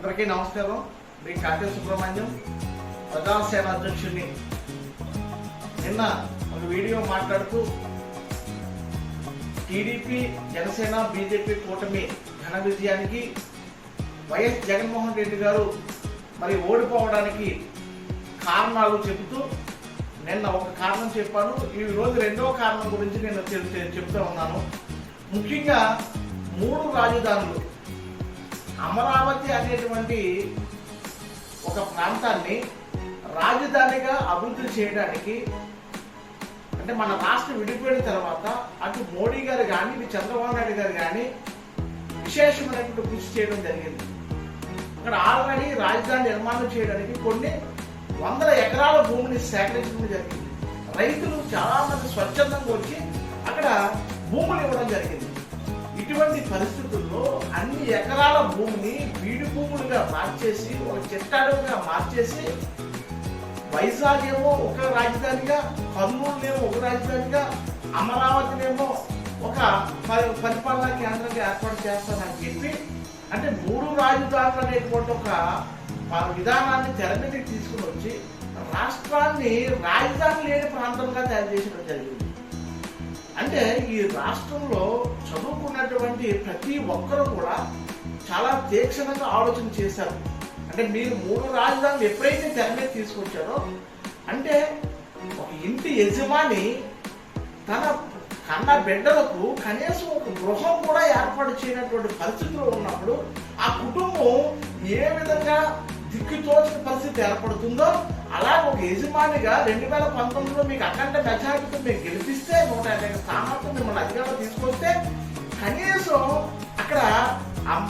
అందరికీ నమస్కారం. మీ కాకే సుబ్రహ్మణ్యం ప్రజాసేన అధ్యక్షుడిని నిన్న ఒక వీడియో మాట్లాడుతూ టీడీపీ జనసేన బీజేపీ కూటమి ఘన విజయానికి వైఎస్ జగన్మోహన్ రెడ్డి గారు మరి ఓడిపోవడానికి కారణాలు చెబుతూ నిన్న ఒక కారణం చెప్పాను. ఈ రోజు రెండవ కారణం గురించి నేను చెప్తా ఉన్నాను. ముఖ్యంగా మూడు రాజధానులు అమరావతి అనేటువంటి ఒక ప్రాంతాన్ని రాజధానిగా అభివృద్ధి చేయడానికి అంటే మన రాష్ట్రం విడిపోయిన తర్వాత అటు మోడీ గారు కానీ ఇటు చంద్రబాబు నాయుడు గారు కానీ విశేషమైనటువంటి కృషి చేయడం జరిగింది. అక్కడ ఆల్రెడీ రాజధాని నిర్మాణం చేయడానికి కొన్ని వందల ఎకరాల భూమిని సేకరించడం జరిగింది. రైతులు చాలా మంది స్వచ్ఛందంగా వచ్చి అక్కడ భూములు ఇవ్వడం జరిగింది. ఇటువంటి పరిస్థితుల్లో అన్ని ఎకరాల భూమిని బీడు భూములుగా మార్చేసి ఒక చెట్టాడుగా మార్చేసి వైజాగ్ ఏమో ఒక రాజధానిగా కర్నూలునేమో ఒక రాజధానిగా అమరావతినేమో ఒక పరి- పరిపాలనా కేంద్రంగా ఏర్పాటు చేస్తానని చెప్పి అంటే మూడు రాజధానులు అనేటువంటి ఒక విధానాన్ని తెర మీదకి తీసుకుని వచ్చి రాష్ట్రాన్ని రాజధాని లేని ప్రాంతంగా తయారు చేసిన జరిగింది. అంటే ఈ రాష్ట్రంలో చదువుకున్నటువంటి ప్రతి ఒక్కరూ కూడా చాలా తీక్షణంగా ఆలోచన చేశారు. అంటే మీరు మూడు రాజధానులు ఎప్పుడైతే తెర మీద తీసుకొచ్చారో అంటే ఒక ఇంటి యజమాని తన కన్న బిడ్డలకు కనీసం ఒక గృహం కూడా ఏర్పాటు చేయనటువంటి పరిస్థితులు ఉన్నప్పుడు ఆ కుటుంబం ఏ విధంగా దిక్కుతోచిన పరిస్థితి ఏర్పడుతుందో అలా ఒక యజమానిగా రెండు వేల పంతొమ్మిదిలో మీకు అఖండ మెజారిటీతో మీకు గెలిపిస్తే నూట యాభై స్థానాలతో మిమ్మల్ని అధికారంలో తీసుకొస్తే కనీసం అక్కడ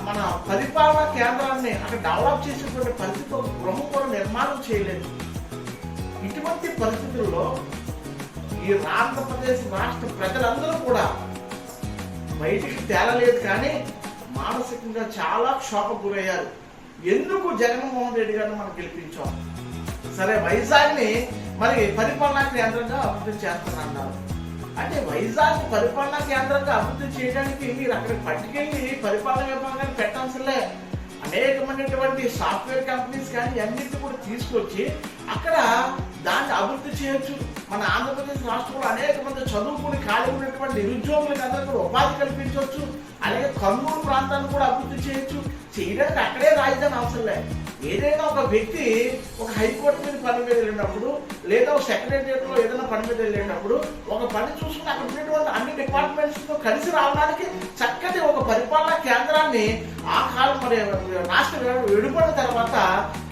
మన పరిపాలనా కేంద్రాన్ని అక్కడ డెవలప్ చేసేటువంటి పరిస్థితి ఒక గృహం కూడా నిర్మాణం చేయలేదు. ఇటువంటి పరిస్థితుల్లో ఈ ఆంధ్రప్రదేశ్ రాష్ట్ర ప్రజలందరూ కూడా బయటికి తేలలేదు కానీ మానసికంగా చాలా క్షోభకు గురయ్యారు. ఎందుకు జగన్మోహన్ రెడ్డి గారిని మనం గెలిపించాం? సరే వైజాగ్ని మరి పరిపాలనా కేంద్రంగా అభివృద్ధి చేస్తానన్నారు. అంటే వైజాగ్ పరిపాలనా కేంద్రంగా అభివృద్ధి చేయడానికి మీరు అక్కడికి పట్టుకెళ్ళి పరిపాలన విభాగాన్ని పెట్టాల్సిందే. అనేకమైనటువంటి సాఫ్ట్వేర్ కంపెనీస్ కానీ అన్నింటినీ కూడా తీసుకొచ్చి అక్కడ దాన్ని అభివృద్ధి చేయొచ్చు. మన ఆంధ్రప్రదేశ్ రాష్ట్రంలో అనేక మంది చదువుకుని ఖాళీ ఉన్నటువంటి నిరుద్యోగులకు అందరూ ఉపాధి కల్పించవచ్చు. అలాగే కర్నూలు ప్రాంతాన్ని కూడా అభివృద్ధి చేయొచ్చు. చేయడానికి అక్కడే రాజధాని అవసరం లేదు. ఏదైనా ఒక వ్యక్తి ఒక హైకోర్టు మీద పని మీద వెళ్ళినప్పుడు లేదా ఒక సెక్రటేరియట్లో ఏదైనా పని మీద వెళ్ళేటప్పుడు ఒక పని చూసుకుని అక్కడ ఉండేటువంటి అన్ని డిపార్ట్మెంట్స్తో కలిసి రావడానికి చక్కటి ఒక పరిపాలనా కేంద్రాన్ని ఆ కాలం మరి రాష్ట్ర విడిపడిన తర్వాత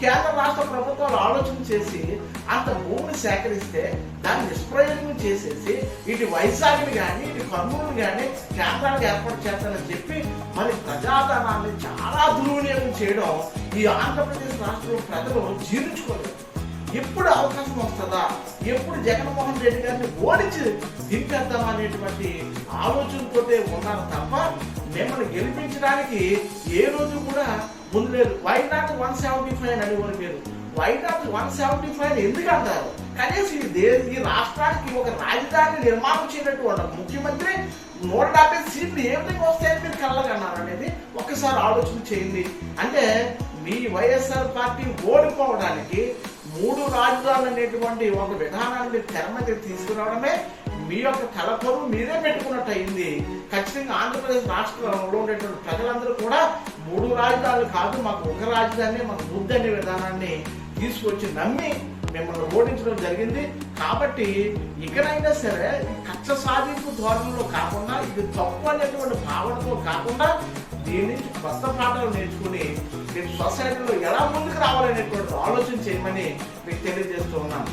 కేంద్ర రాష్ట్ర ప్రభుత్వాలు ఆలోచన చేసి అంత భూమిని సేకరిస్తే దాన్ని నిష్ప్రయోజనం చేసేసి ఇటు వైజాగ్ని కానీ ఇటు కర్నూలు కానీ కేంద్రానికి ఏర్పాటు చేస్తానని చెప్పి మరి ప్రజాధనాన్ని చాలా దుర్వినియోగం చేయడం ఈ ఆంధ్రప్రదేశ్ రాష్ట్రంలో ప్రజలు జీర్ణించుకోలేదు. ఎప్పుడు అవకాశం వస్తుందా? ఎప్పుడు జగన్మోహన్ రెడ్డి గారిని ఓడించి దింపేద్దాం అనేటువంటి ఆలోచనతోటే ఉన్నారు తప్ప మిమ్మల్ని గెలిపించడానికి ఏ రోజు కూడా ముందు లేదు. Why not one seventy five అని అడిగారు మీరు why not one seventy five ఎందుకు అంటారు కనీసం ఈ ఈ రాష్ట్రానికి ఒక రాజధాని నిర్మాణం చేయనట్టు ముఖ్యమంత్రి నూట డెబ్బై సీట్లు ఏ విధంగా వస్తాయని మీరు కళ్ళగన్నారు అనేది ఒక్కసారి ఆలోచన చేయండి. అంటే మీ వైఎస్ఆర్ పార్టీ ఓడిపోవడానికి మూడు రాజధానులు అనేటువంటి ఒక విధానాన్ని తెర మీద తీసుకురావడమే మీ యొక్క తలపరు మీరే పెట్టుకున్నట్టు అయింది ఖచ్చితంగా ఆంధ్రప్రదేశ్ రాష్ట్రంలో ఉండేటువంటి ప్రజలందరూ కూడా మూడు రాజధానులు కాదు మాకు ఒక రాజధాని మాకు బుద్ధి అనే విధానాన్ని తీసుకొచ్చి నమ్మి మిమ్మల్ని ఓడించడం జరిగింది. కాబట్టి ఇకనైనా సరే కక్ష సాధింపు ధోరణిలో కాకుండా ఇది తప్పు అనేటువంటి భావనతో కాకుండా దీని నుంచి కొత్త పాఠాలు నేర్చుకుని మీరు సొసైటీలో ఎలా ముందుకు రావాలనేటువంటి ఆలోచన చేయమని మీకు తెలియజేస్తూ ఉన్నాను.